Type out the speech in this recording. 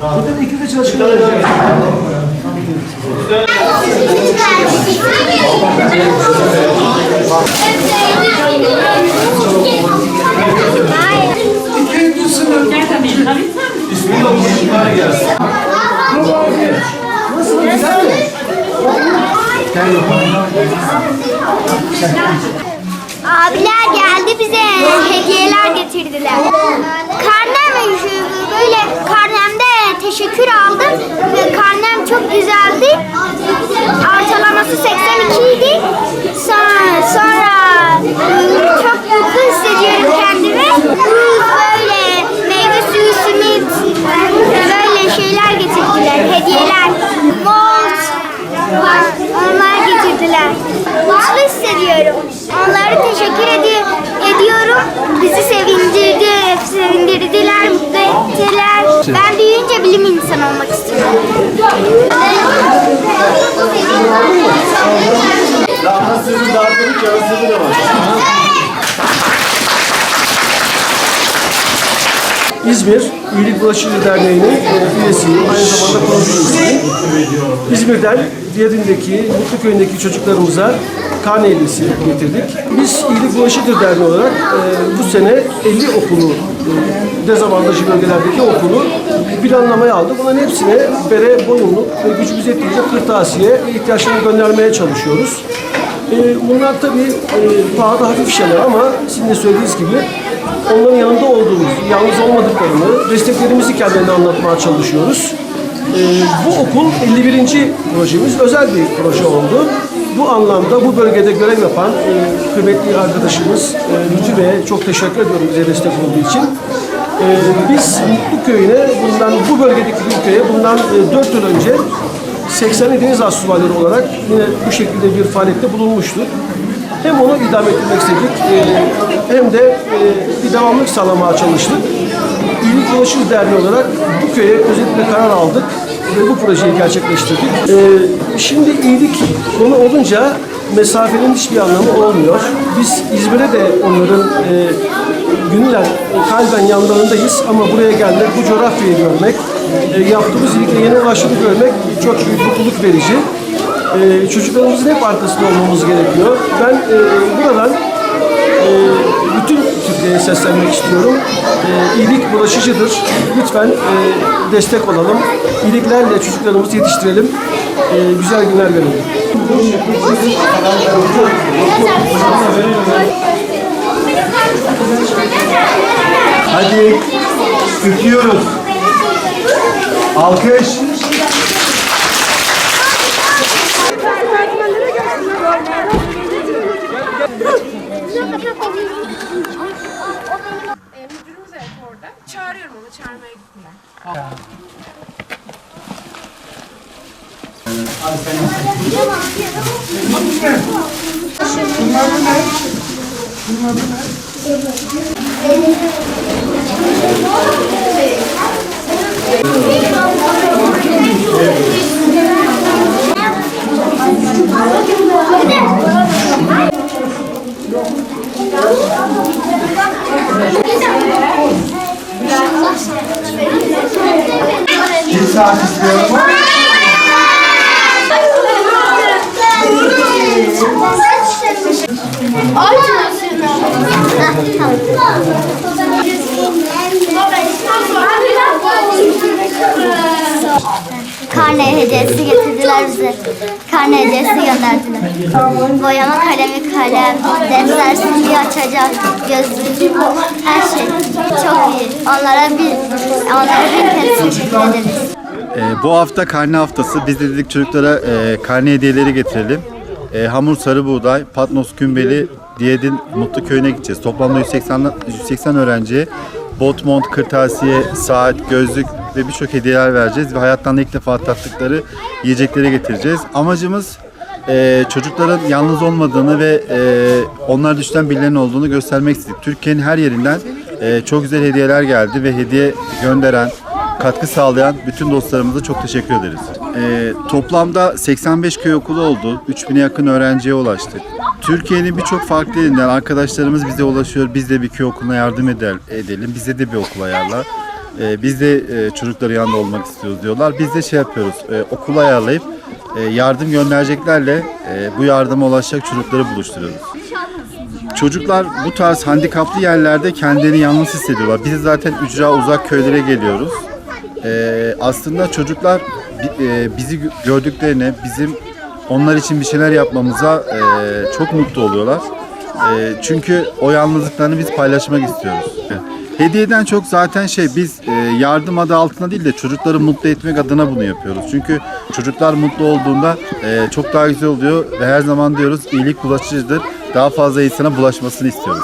Burada da iki de çalışmalar yapacağız. Nasıl? Güzel mi? Abiler geldi bize. Hediyeler getirdiler. Karnem böyle. Karnemde teşekkür aldım ve karnem çok güzeldi. Ortalaması 82 idi. Sonra, sonra ıı, çok mutlu hissediyorum kendimi. Böyle meyve suyu, simit, böyle şeyler getirdiler, hediyeler. Mont, onlar getirdiler. Mutlu hissediyorum. Onlara teşekkür edi- ediyorum. Bizi sevindirdi, sevindirdiler, mutlu ettiler. Ben büyüyünce bilim insanı olmak istiyorum. İzmir İyilik Bulaşıcı Derneği'nin üyesiyim. Aynı zamanda kurucu üyesiyim. İzmir'den Diyadin'deki, Mutluköy'ündeki çocuklarımıza karne getirdik. Biz İyilik Bulaşıcı Derneği olarak e, bu sene 50 okulu, e, dezavantajlı bölgelerdeki okulu planlamaya aldık. Bunların hepsine bere, boyunluk ve gücümüz yettiğince kırtasiye ihtiyaçlarını göndermeye çalışıyoruz. E, bunlar tabii e, pahada hafif şeyler ama sizin de söylediğiniz gibi onların yanında olduğumuz, yalnız olmadıklarını, desteklerimizi kendilerine anlatmaya çalışıyoruz. Ee, bu okul 51. projemiz, özel bir proje oldu. Bu anlamda bu bölgede görev yapan e, kıymetli arkadaşımız e, Lütfü çok teşekkür ediyorum bize destek olduğu için. Ee, biz Mutlu Köyü'ne bundan, bu bölgedeki bir köye bundan e, 4 yıl önce 80 deniz astsubayları olarak yine bu şekilde bir faaliyette bulunmuştuk. Hem onu idame ettirmek istedik e, hem de e, bir devamlık sağlamaya çalıştık. İyilik Ulaşır Derneği olarak bu köye özellikle karar aldık ve bu projeyi gerçekleştirdik. E, şimdi iyilik konu olunca mesafenin hiçbir anlamı olmuyor. Biz İzmir'e de onların e, günler e, kalben yanlarındayız ama buraya gelmek, bu coğrafyayı görmek, e, yaptığımız iyilikle yeni ulaşımı görmek çok büyük mutluluk verici. Ee, çocuklarımızın hep arkasında olmamız gerekiyor. Ben e, buradan e, bütün Türkiye'ye seslenmek istiyorum. E, iyilik bulaşıcıdır. Lütfen e, destek olalım. İyiliklerle çocuklarımızı yetiştirelim. E, güzel günler verelim. Hadi üflüyoruz. Alkış. E, müdürümüz evet orada. Çağırıyorum onu, çağırmaya gittiler. Bir saat istiyorum. Karne hediyesi getirdiler bize. Karne hediyesi gönderdiler. Boyama kalemi, kalem, defter, silgi açacak, gözlük, her şey. Çok iyi. Onlara bir, onlara bir kez teşekkür ederiz. Ee, bu hafta karne haftası. Biz de dedik çocuklara e, karne hediyeleri getirelim. E, hamur sarı buğday, Patnos kümbeli, Diyedin Mutlu Köyü'ne gideceğiz. Toplamda 180, 180 öğrenciye bot, mont, kırtasiye, saat, gözlük ve birçok hediyeler vereceğiz. Ve hayattan ilk defa tattıkları yiyecekleri getireceğiz. Amacımız e, çocukların yalnız olmadığını ve e, onlar düşten birilerinin olduğunu göstermek istedik. Türkiye'nin her yerinden e, çok güzel hediyeler geldi ve hediye gönderen, katkı sağlayan bütün dostlarımıza çok teşekkür ederiz. Ee, toplamda 85 köy okulu oldu. 3000'e yakın öğrenciye ulaştık. Türkiye'nin birçok farklı yerinden arkadaşlarımız bize ulaşıyor. Biz de bir köy okuluna yardım edelim. Bize de bir okul ayarla. E, biz de e, çocukların yanında olmak istiyoruz diyorlar. Biz de şey yapıyoruz. E, okul ayarlayıp e, yardım göndereceklerle e, bu yardıma ulaşacak çocukları buluşturuyoruz. Çocuklar bu tarz handikaplı yerlerde kendilerini yalnız hissediyorlar. Biz zaten ücra uzak köylere geliyoruz. Ee, aslında çocuklar e, bizi gö- gördüklerine, bizim onlar için bir şeyler yapmamıza e, çok mutlu oluyorlar. E, çünkü o yalnızlıklarını biz paylaşmak istiyoruz. Hediyeden çok zaten şey biz e, yardım adı altında değil de çocukları mutlu etmek adına bunu yapıyoruz. Çünkü çocuklar mutlu olduğunda e, çok daha güzel oluyor ve her zaman diyoruz iyilik bulaşıcıdır. Daha fazla insana bulaşmasını istiyoruz.